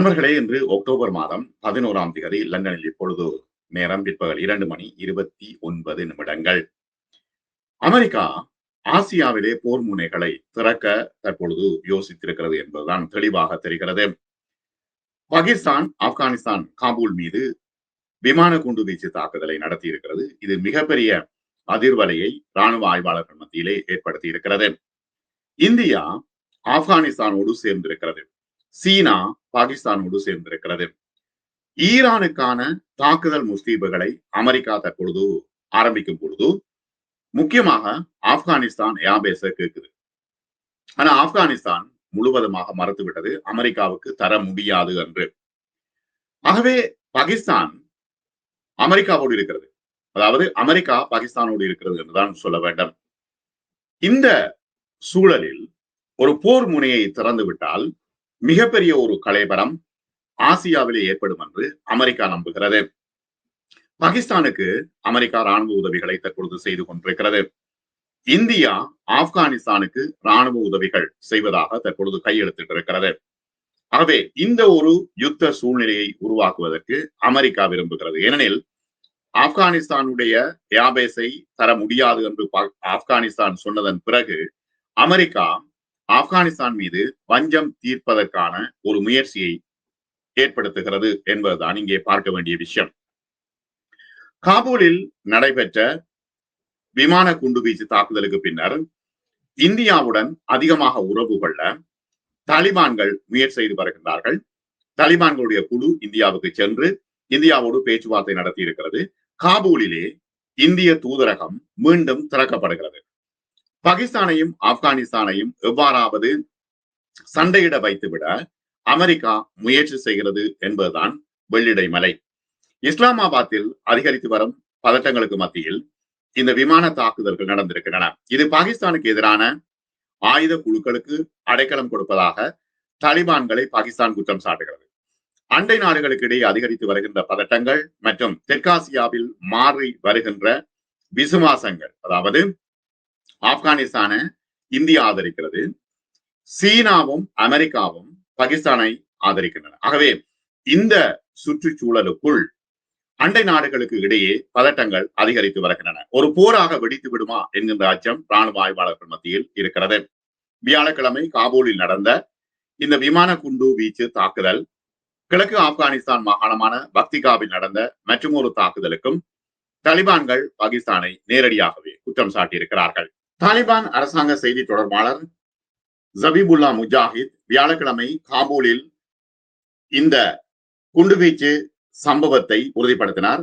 நண்பர்களே இன்று அக்டோபர் மாதம் பதினோராம் தேதி லண்டனில் இப்பொழுது நேரம் பிற்பகல் இரண்டு மணி இருபத்தி ஒன்பது நிமிடங்கள். அமெரிக்கா ஆசியாவிலே போர் முனைகளை திறக்க தற்பொழுது யோசித்திருக்கிறது என்பதுதான் தெளிவாக தெரிகிறது. பாகிஸ்தான் ஆப்கானிஸ்தான் காபூல் மீது விமான குண்டு வீச்சு தாக்குதலை நடத்தி இருக்கிறது இது மிகப்பெரிய அதிர்வலையை ராணுவ ஆய்வாளர்கள் மத்தியிலே ஏற்படுத்தி இருக்கிறது இந்தியா ஆப்கானிஸ்தானோடு சேர்ந்திருக்கிறது. சீனா பாகிஸ்தானோடு சேர்ந்திருக்கிறது. ஈரானுக்கான தாக்குதல் முஸ்தீபுகளை அமெரிக்கா தற்பொழுது ஆரம்பிக்கும் பொழுது முக்கியமாக ஆப்கானிஸ்தான் ஏர்பேஸ கேட்குது. ஆனா ஆப்கானிஸ்தான் முழுவதுமாக மறுத்துவிட்டது. அமெரிக்காவுக்கு தர முடியாது என்று. ஆகவே பாகிஸ்தான் அமெரிக்காவோடு இருக்கிறது. அதாவது அமெரிக்கா பாகிஸ்தானோடு இருக்கிறது என்றுதான் சொல்ல வேண்டும். இந்த சூழலில் ஒரு போர் முனையை திறந்து விட்டால் மிகப்பெரிய ஒரு கலைபரம் ஆசியாவிலே ஏற்படும் என்று அமெரிக்கா நம்புகிறது. பாகிஸ்தானுக்கு அமெரிக்கா ராணுவ உதவிகளை தற்பொழுது செய்து கொண்டிருக்கிறது. இந்தியா ஆப்கானிஸ்தானுக்கு ராணுவ உதவிகள் செய்வதாக தற்பொழுது கையெழுத்திட்டிருக்கிறது ஆகவே இந்த ஒரு யுத்த சூழ்நிலையை உருவாக்குவதற்கு அமெரிக்கா விரும்புகிறது. ஏனெனில் ஆப்கானிஸ்தானுடைய யாபேஸை தர முடியாது என்று ஆப்கானிஸ்தான் சொன்னதன் பிறகு அமெரிக்கா ஆப்கானிஸ்தான் மீது பஞ்சம் தீர்ப்பதற்கான ஒரு முயற்சியை ஏற்படுத்துகிறது என்பதுதான் இங்கே பார்க்க வேண்டிய விஷயம். காபூலில் நடைபெற்ற விமான குண்டுவீச்சு தாக்குதலுக்கு பின்னர் இந்தியாவுடன் அதிகமாக உறவு கொள்ள தாலிபான்கள் முயற்சி செய்து வருகின்றார்கள். தாலிபான்களுடைய குழு இந்தியாவுக்கு சென்று இந்தியாவோடு பேச்சுவார்த்தை நடத்தி இருக்கிறது காபூலிலே இந்திய தூதரகம் மீண்டும் திறக்கப்படுகிறது. பாகிஸ்தானையும் ஆப்கானிஸ்தானையும் எவ்வாறாவது சண்டையிட வைத்துவிட அமெரிக்கா முயற்சி செய்கிறது என்பதுதான் வெள்ளிடை மலை. இஸ்லாமாபாத்தில் அதிகரித்து வரும் பதட்டங்களுக்கு மத்தியில் இந்த விமான தாக்குதல்கள் நடந்திருக்கின்றன. இது பாகிஸ்தானுக்கு எதிரான ஆயுத குழுக்களுக்கு அடைக்கலம் கொடுப்பதாக தாலிபான்களை பாகிஸ்தான் குற்றம் சாட்டுகிறது. அண்டை நாடுகளுக்கு இடையே அதிகரித்து வருகின்ற பதட்டங்கள் மற்றும் தெற்காசியாவில் மாறி வருகின்ற விசுவாசங்கள் அதாவது ஆப்கானிஸ்தான இந்தியா ஆதரிக்கிறது சீனாவும் அமெரிக்காவும் பாகிஸ்தானை ஆதரிக்கின்றன. ஆகவே இந்த சுற்றுச்சூழலுக்குள் அண்டை நாடுகளுக்கு இடையே பதட்டங்கள் அதிகரித்து வருகின்றன. ஒரு போராக வெடித்து விடுமா என்கின்ற அச்சம் ராணுவ ஆய்வாளர்கள் மத்தியில் இருக்கிறது. வியாழக்கிழமை காபூலில் நடந்த இந்த விமான குண்டு வீச்சு தாக்குதல் கிழக்கு ஆப்கானிஸ்தான் மாகாணமான பக்திகாவில் நடந்த மற்றும் ஒரு தாக்குதலுக்கும் தலிபான்கள் பாகிஸ்தானை நேரடியாகவே குற்றம் சாட்டியிருக்கிறார்கள். தாலிபான் அரசாங்க செய்தி தொடர்பாளர் ஜபீபுல்லா முஜாஹித் வியாழக்கிழமை காபூலில் இந்த குண்டுவீச்சு சம்பவத்தை உறுதிப்படுத்தினார்.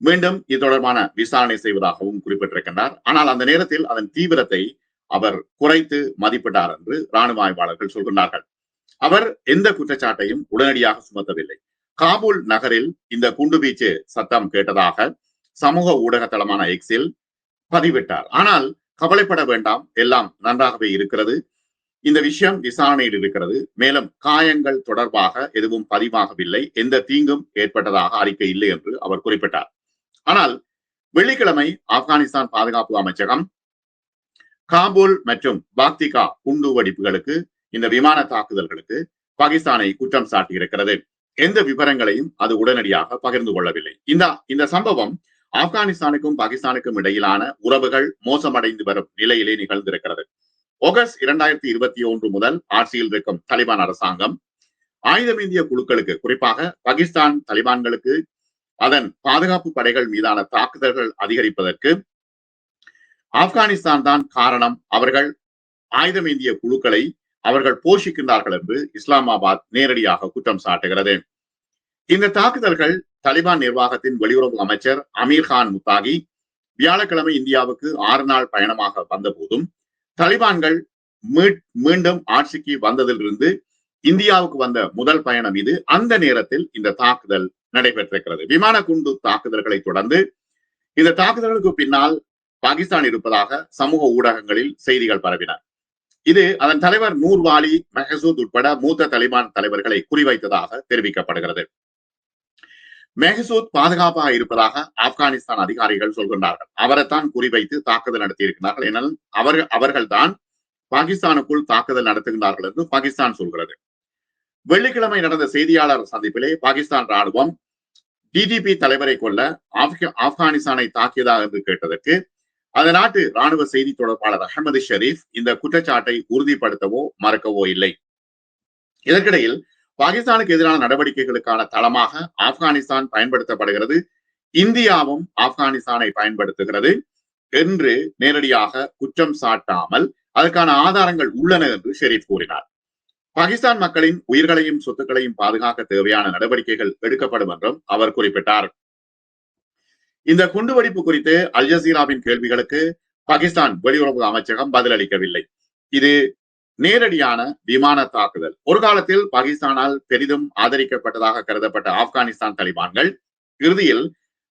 மீண்டும் இது தொடர்பான விசாரணை செய்வதாகவும் குறிப்பிட்டிருக்கின்றார். ஆனால் அந்த நேரத்தில் அதன் தீவிரத்தை அவர் குறைத்து மதிப்பிட்டார் என்று ராணுவ ஆய்வாளர்கள் சொல்கின்றார்கள். அவர் எந்த குற்றச்சாட்டையும் உடனடியாக சுமத்தவில்லை. காபூல் நகரில் இந்த குண்டுவீச்சு சத்தம் கேட்டதாக சமூக ஊடக தளமான எக்ஸில் பதிவிட்டார். ஆனால் கவலைப்பட வேண்டாம். எல்லாம் நன்றாகவே இருக்கிறது. இந்த விஷயம் விசாரணையில் இருக்கிறது. மேலும் காயங்கள் தொடர்பாக எதுவும் பதிவாகவில்லை. எந்த தீங்கும் ஏற்பட்டதாக அறிக்கை இல்லை என்று அவர் குறிப்பிட்டார். ஆனால் வெள்ளிக்கிழமை ஆப்கானிஸ்தான் பாதுகாப்பு அமைச்சகம் காபூல் மற்றும் பாக்திகா குண்டு வெடிப்புகளுக்கு இந்த விமான தாக்குதல்களுக்கு பாகிஸ்தானை குற்றம் சாட்டியிருக்கிறது. எந்த விவரங்களையும் அது உடனடியாக பகிர்ந்து கொள்ளவில்லை. இந்த இந்த சம்பவம் ஆப்கானிஸ்தானுக்கும் பாகிஸ்தானுக்கும் இடையிலான உறவுகள் மோசமடைந்து வரும் நிலையிலே நிகழ்ந்திருக்கிறது. ஆகஸ்ட் இரண்டாயிரத்தி இருபத்தி ஒன்று முதல் ஆட்சியில் இருக்கும் தலிபான் அரசாங்கம் ஆயுதமேந்திய குழுக்களுக்கு குறிப்பாக பாகிஸ்தான் தலிபான்களுக்கு அதன் பாதுகாப்பு படைகள் மீதான தாக்குதல்கள் அதிகரிப்பதற்கு ஆப்கானிஸ்தான் தான் காரணம். அவர்கள் ஆயுதமேந்திய குழுக்களை அவர்கள் போஷிக்கின்றார்கள் என்று இஸ்லாமாபாத் நேரடியாக குற்றம் சாட்டுகிறது. இந்த தாக்குதல்கள் தலிபான் நிர்வாகத்தின் வெளியுறவு அமைச்சர் அமீர் கான் முத்தாகி வியாழக்கிழமை இந்தியாவுக்கு ஆறு நாள் பயணமாக வந்த போதும் தலிபான்கள் மீண்டும் ஆட்சிக்கு வந்ததிலிருந்து இந்தியாவுக்கு வந்த முதல் பயணம் இது. அந்த நேரத்தில் இந்த தாக்குதல் நடைபெற்றிருக்கிறது. விமான குண்டு தாக்குதல்களை தொடர்ந்து இந்த தாக்குதல்களுக்கு பின்னால் பாகிஸ்தான் இருப்பதாக சமூக ஊடகங்களில் செய்திகள் பரவின. இது அதன் தலைவர் நூர்வாலி மெஹசூத் உட்பட மூத்த தலிபான் தலைவர்களை குறிவைத்ததாக தெரிவிக்கப்படுகிறது. மெஹசூத் பாதுகாப்பாக இருப்பதாக ஆப்கானிஸ்தான் அதிகாரிகள் சொல்கின்றார்கள். அவரைத்தான் குறிவைத்து தாக்குதல் நடத்தியிருக்கிறார்கள் என அவர் அவர்கள் தான் பாகிஸ்தானுக்குள் தாக்குதல் நடத்துகின்றார்கள் என்று பாகிஸ்தான் சொல்கிறது. வெள்ளிக்கிழமை நடந்த செய்தியாளர் சந்திப்பிலே பாகிஸ்தான் ராணுவம் டிடிபி தலைவரை கொல்ல ஆப்க- ஆப்கானிஸ்தானை தாக்கியதா என்று கேட்டதற்கு அந்த நாட்டு ராணுவ செய்தி தொடர்பாளர் அகமது ஷெரீப் இந்த குற்றச்சாட்டை உறுதிப்படுத்தவோ மறக்கவோ இல்லை. இதற்கிடையில் பாகிஸ்தானுக்கு எதிரான நடவடிக்கைகளுக்கான தளமாக ஆப்கானிஸ்தான் பயன்படுத்தப்படுகிறது. இந்தியாவும் ஆப்கானிஸ்தானை பயன்படுத்துகிறது. என்று நேரடியாக குற்றம் சாட்டாமல் அதற்கான ஆதாரங்கள் உள்ளன என்று ஷெரீப் கூறினார். பாகிஸ்தான் மக்களின் உயிர்களையும் சொத்துக்களையும் பாதுகாக்க தேவையான நடவடிக்கைகள் எடுக்கப்படும் என்றும் அவர் குறிப்பிட்டார். இந்த குண்டுவெடிப்பு குறித்து அல் ஜசீராவின் கேள்விகளுக்கு பாகிஸ்தான் வெளியுறவு அமைச்சகம் பதிலளிக்கவில்லை. இது நேரடியான விமான தாக்குதல். ஒரு காலத்தில் பாகிஸ்தானால் பெரிதும் ஆதரிக்கப்பட்டதாக கருதப்பட்ட ஆப்கானிஸ்தான் தலிபான்கள் இறுதியில்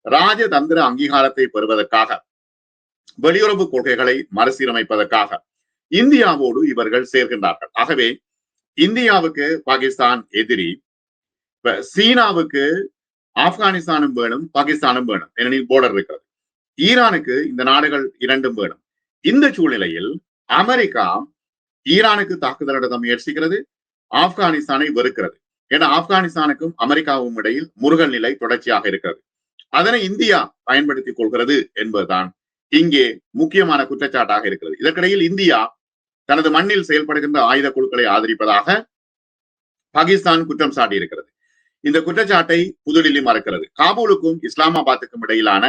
ராஜதந்திர அங்கீகாரத்தை பெறுவதற்காக வெளியுறவு கொள்கைகளை மறுசீரமைப்பதற்காக இந்தியாவோடு இவர்கள் சேர்கின்றார்கள். ஆகவே இந்தியாவுக்கு பாகிஸ்தான் எதிரி இப்ப சீனாவுக்கு ஆப்கானிஸ்தானும் வேணும் பாகிஸ்தானும் வேணும். ஏனெனில் போர்டர் இருக்கிறது. ஈரானுக்கு இந்த நாடுகள் இரண்டும் வேணும். இந்த சூழ்நிலையில் அமெரிக்கா ஈரானுக்கு தாக்குதல் நடத்த முயற்சிக்கிறது ஆப்கானிஸ்தானை வெறுக்கிறது. ஏன்னா ஆப்கானிஸ்தானுக்கும் அமெரிக்காவும் இடையில் முருகல் நிலை தொடர்ச்சியாக இருக்கிறது. அதனை இந்தியா பயன்படுத்திக் கொள்கிறது என்பதுதான் இங்கே முக்கியமான குற்றச்சாட்டாக இருக்கிறது. இதற்கிடையில் இந்தியா தனது மண்ணில் செயல்படுகின்ற ஆயுத குழுக்களை ஆதரிப்பதாக பாகிஸ்தான் குற்றம் சாட்டியிருக்கிறது. இந்த குற்றச்சாட்டை புதுடில்லி மறுக்கிறது. காபூலுக்கும் இஸ்லாமாபாத்துக்கும் இடையிலான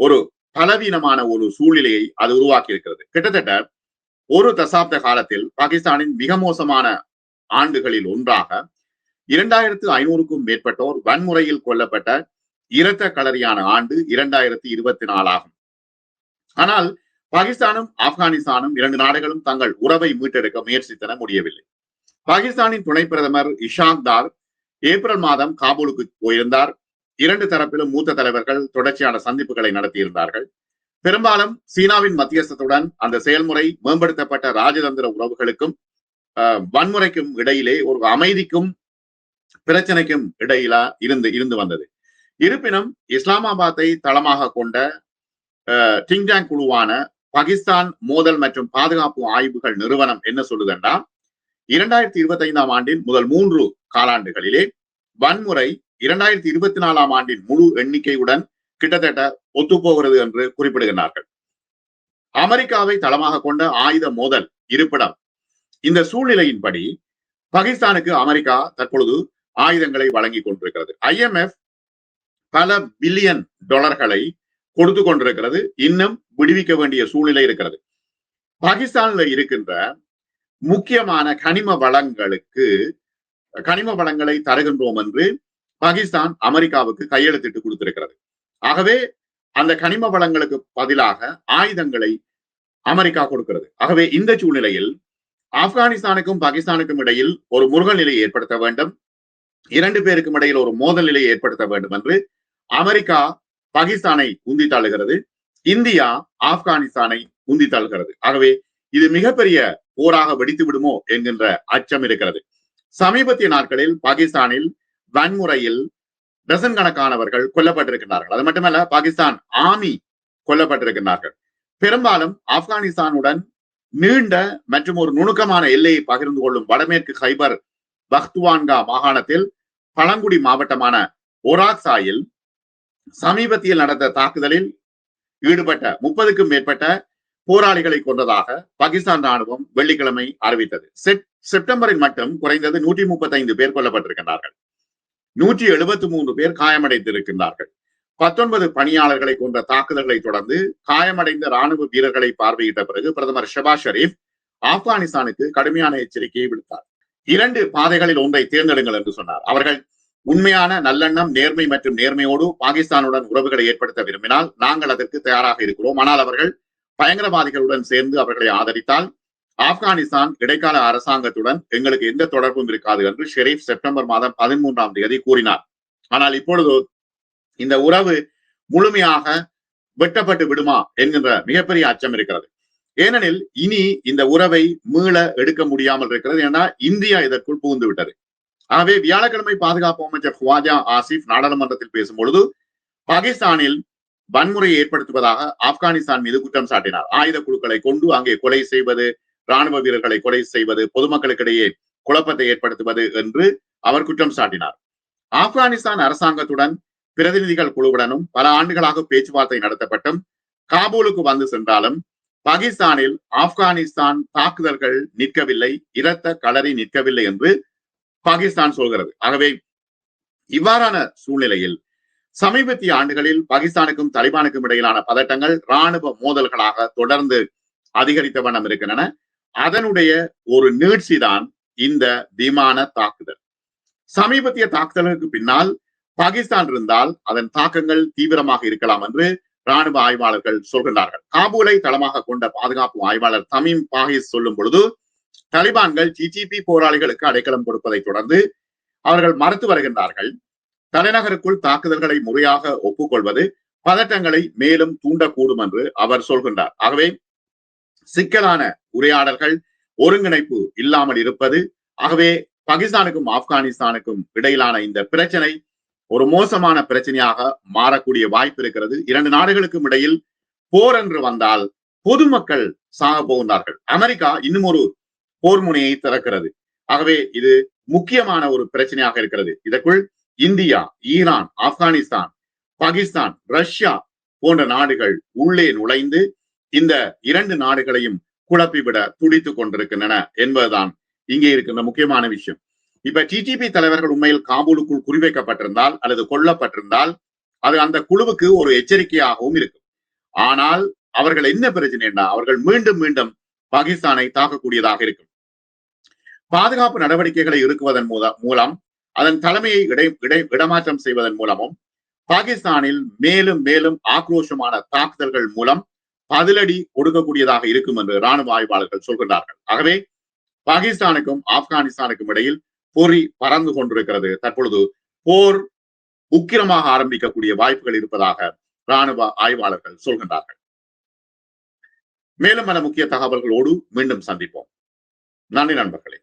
ஒரு பலவீனமான ஒரு சூழ்நிலையை அது உருவாக்கி இருக்கிறது கிட்டத்தட்ட ஒரு தசாப்த காலத்தில் பாகிஸ்தானின் மிக மோசமான ஆண்டுகளில் ஒன்றாக இரண்டாயிரத்து ஐநூறுக்கும் மேற்பட்டோர் வன்முறையில் கொல்லப்பட்ட இரத்த களரியான ஆண்டு இரண்டாயிரத்தி இருபத்தி நாலாகும். ஆனால் பாகிஸ்தானும் ஆப்கானிஸ்தானும் இரண்டு நாடுகளும் தங்கள் உறவை மீட்டெடுக்க முயற்சித்தன முடியவில்லை. பாகிஸ்தானின் துணை பிரதமர் இஷாக் தார் ஏப்ரல் மாதம் காபூலுக்கு போயிருந்தார். இரண்டு தரப்பிலும் மூத்த தலைவர்கள் தொடர்ச்சியான சந்திப்புகளை நடத்தியிருந்தார்கள். பெரும்பாலும் சீனாவின் மத்தியஸ்தத்துடன் அந்த செயல்முறை மேம்படுத்தப்பட்ட ராஜதந்திர உறவுகளுக்கும் வன்முறைக்கும் இடையிலே ஒரு அமைதிக்கும் பிரச்சனைக்கும் இடையில இருந்து இருந்து வந்தது. இருப்பினும் இஸ்லாமாபாத்தை தளமாக கொண்ட டிங்டாங் குழுவான பாகிஸ்தான் மோதல் மற்றும் பாதுகாப்பு ஆய்வுகள் நிறுவனம் என்ன சொல்லுதுன்னா இரண்டாயிரத்தி இருபத்தி ஐந்தாம் ஆண்டின் முதல் மூன்று காலாண்டுகளிலே வன்முறை இரண்டாயிரத்தி இருபத்தி நாலாம் ஆண்டின் முழு எண்ணிக்கையுடன் கிட்டத்தட்ட ஒத்துப்போகிறது என்று குறிப்பிடுகிறார்கள் அமெரிக்காவை தளமாக கொண்ட ஆயுத மோதல் இருப்பிடம். இந்த சூழ்நிலையின்படி பாகிஸ்தானுக்கு அமெரிக்கா தற்பொழுது ஆயுதங்களை வழங்கி கொண்டிருக்கிறது. ஐஎம்எஃப் பல பில்லியன் டாலர்களை கொடுத்து கொண்டிருக்கிறது. இன்னும் விடுவிக்க வேண்டிய சூழ்நிலை இருக்கிறது. பாகிஸ்தான்ல இருக்கின்ற முக்கியமான கனிம வளங்களுக்கு கனிம வளங்களை தருகின்றோம் என்று பாகிஸ்தான் அமெரிக்காவுக்கு கையெழுத்திட்டு கொடுத்திருக்கிறது. ஆகவே அந்த கனிம வளங்களுக்கு பதிலாக ஆயுதங்களை அமெரிக்கா கொடுக்கிறது. ஆகவே இந்த சூழ்நிலையில் ஆப்கானிஸ்தானுக்கும் பாகிஸ்தானுக்கும் இடையில் ஒரு முருகல் நிலையை ஏற்படுத்த வேண்டும். இரண்டு பேருக்கும் இடையில் ஒரு மோதல் நிலையை ஏற்படுத்த வேண்டும் என்று அமெரிக்கா பாகிஸ்தானை உந்தி தள்ளுகிறது. இந்தியா ஆப்கானிஸ்தானை உந்தி தள்ளுகிறது. ஆகவே இது மிகப்பெரிய போராக வெடித்து விடுமோ என்கின்ற அச்சம் இருக்கிறது. சமீபத்திய நாட்களில் பாகிஸ்தானில் வன்முறையில் டசன் கணக்கானவர்கள் கொல்லப்பட்டிருக்கிறார்கள் அது மட்டுமல்ல பாகிஸ்தான் ஆமி கொல்லப்பட்டிருக்கிறார்கள் பெரும்பாலும் ஆப்கானிஸ்தானுடன் நீண்ட மற்றும் ஒரு நுணுக்கமான எல்லையை பகிர்ந்து கொள்ளும் வடமேற்கு ஹைபர் பக்துவான்கா மாகாணத்தில் பழங்குடி மாவட்டமான ஒராக்சாயில் சமீபத்தில் நடந்த தாக்குதலில் ஈடுபட்ட முப்பதுக்கும் மேற்பட்ட போராளிகளை கொண்டதாக பாகிஸ்தான் ராணுவம் வெள்ளிக்கிழமை அறிவித்தது. செப்- செப்டம்பரில் மட்டும் குறைந்தது நூற்றி முப்பத்தைந்து பேர் கொல்லப்பட்டிருக்கிறார்கள் நூற்றி எழுபத்தி மூன்று பேர் காயமடைந்திருக்கின்றார்கள். பத்தொன்பது பணியாளர்களை கொண்ட தாக்குதல்களை தொடர்ந்து காயமடைந்த ராணுவ வீரர்களை பார்வையிட்ட பிறகு பிரதமர் ஷபாஸ் ஷெரீப் ஆப்கானிஸ்தானுக்கு கடுமையான எச்சரிக்கையை விடுத்தார். இரண்டு பாதைகளில் ஒன்றை தேர்ந்தெடுங்கள் என்று சொன்னார். அவர்கள் உண்மையான நல்லெண்ணம் நேர்மை மற்றும் நேர்மையோடு பாகிஸ்தானுடன் உறவுகளை ஏற்படுத்த விரும்பினால் நாங்கள் அதற்கு தயாராக இருக்கிறோம். ஆனால் அவர்கள் பயங்கரவாதிகளுடன் சேர்ந்து அவர்களை ஆதரித்தால் ஆப்கானிஸ்தான் இடைக்கால அரசாங்கத்துடன் எங்களுக்கு எந்த தொடர்பும் இருக்காது என்று ஷெரீப் செப்டம்பர் மாதம் பதிமூன்றாம் தேதி கூறினார். ஆனால் இப்பொழுது இந்த உறவு முழுமையாக வெட்டப்பட்டு விடுமா என்கின்ற மிகப்பெரிய அச்சம் இருக்கிறது. ஏனெனில் இனி இந்த உறவை மீள எடுக்க முடியாமல் இருக்கிறது. ஏன்னா இந்தியா இதற்குள் புகுந்து விட்டது. ஆகவே வியாழக்கிழமை பாதுகாப்பு அமைச்சர் ஹுவாஜா ஆசிப் நாடாளுமன்றத்தில் பேசும்பொழுது பாகிஸ்தானில் வன்முறையை ஏற்படுத்துவதாக ஆப்கானிஸ்தான் மீது குற்றம் சாட்டினார். ஆயுத குழுக்களை கொண்டு அங்கே கொலை செய்வது ராணுவ வீரர்களை கொலை செய்வது பொதுமக்களுக்கிடையே குழப்பத்தை ஏற்படுத்துவது என்று அவர் குற்றம் சாட்டினார். ஆப்கானிஸ்தான் அரசாங்கத்துடன் பிரதிநிதிகள் குழுவுடனும் பல ஆண்டுகளாக பேச்சுவார்த்தை நடத்தப்பட்டும் காபூலுக்கு வந்து சென்றாலும் பாகிஸ்தானில் ஆப்கானிஸ்தான் தாக்குதல்கள் நிற்கவில்லை இரத்த களறி நிற்கவில்லை என்று பாகிஸ்தான் சொல்கிறது. ஆகவே இவ்வாறான சூழ்நிலையில் சமீபத்திய ஆண்டுகளில் பாகிஸ்தானுக்கும் தலிபானுக்கும் இடையிலான பதட்டங்கள் ராணுவ மோதல்களாக தொடர்ந்து அதிகரித்த வண்ணம் இருக்கின்றன. அதனுடைய ஒரு நீட்சிதான் இந்த விமான தாக்குதல். சமீபத்திய தாக்குதலுக்கு பின்னால் பாகிஸ்தான் இருந்தால் அதன் தாக்கங்கள் தீவிரமாக இருக்கலாம் என்று ராணுவ ஆய்வாளர்கள் சொல்கின்றார்கள். காபூலை தளமாக கொண்ட பாதுகாப்பு ஆய்வாளர் தமீம் பாகிஸ் சொல்லும் பொழுது தலிபான்கள் ஜிஜிபி போராளிகளுக்கு அடைக்கலம் கொடுப்பதை தொடர்ந்து அவர்கள் மறுத்து வருகின்றார்கள். தலைநகருக்குள் தாக்குதல்களை முறையாக ஒப்புக்கொள்வது பதட்டங்களை மேலும் தூண்டக்கூடும் என்று அவர் சொல்கின்றார். ஆகவே சிக்கலான உரையாடல்கள் ஒருங்கிணைப்பு இல்லாமல் இருப்பது. ஆகவே பாகிஸ்தானுக்கும் ஆப்கானிஸ்தானுக்கும் இடையிலான இந்த பிரச்சனை ஒரு மோசமான பிரச்சனையாக மாறக்கூடிய வாய்ப்பு இருக்கிறது. இரண்டு நாடுகளுக்கும் இடையில் போர் என்று வந்தால் பொதுமக்கள் சாக போகின்றார்கள். அமெரிக்கா இன்னும் ஒரு போர் முனையை திறக்கிறது. ஆகவே இது முக்கியமான ஒரு பிரச்சனையாக இருக்கிறது. இதற்குள் India Iran Afghanistan Pakistan Russia போன்ற நாடுகள் உள்ளே நுழைந்து இந்த இரண்டு நாடுகளையும் குழப்பிவிட துடித்துக் கொண்டிருக்கின்றன என்பதுதான் இங்கே இருக்கின்ற முக்கியமான விஷயம். இப்ப டிடிபி தலைவர்கள் உண்மையில் காபூலுக்குள் குறிவைக்கப்பட்டிருந்தால் அல்லது கொல்லப்பட்டிருந்தால் அது அந்த குழுவுக்கு ஒரு எச்சரிக்கையாகவும் இருக்கும். ஆனால் அவர்கள் என்ன பிரச்சனைனா அவர்கள் மீண்டும் மீண்டும் பாகிஸ்தானை தாக்கக்கூடியதாக இருக்கும். பாதுகாப்பு நடவடிக்கைகளை இருக்குவதன் மூலம் அதன் தலைமையை இடை இடை இடமாற்றம் செய்வதன் மூலமும் பாகிஸ்தானில் மேலும் மேலும் ஆக்ரோஷமான தாக்குதல்கள் மூலம் பதிலடி கொடுக்கக்கூடியதாக இருக்கும் என்று ராணுவ ஆய்வாளர்கள் சொல்கின்றார்கள். ஆகவே பாகிஸ்தானுக்கும் ஆப்கானிஸ்தானுக்கும் இடையில் பொறி பறந்து கொண்டிருக்கிறது. தற்பொழுது போர் உக்கிரமாக ஆரம்பிக்கக்கூடிய வாய்ப்புகள் இருப்பதாக ராணுவ ஆய்வாளர்கள் சொல்கின்றார்கள். மேலும் பல முக்கிய தகவல்களோடு மீண்டும் சந்திப்போம். நன்றி நண்பர்களே.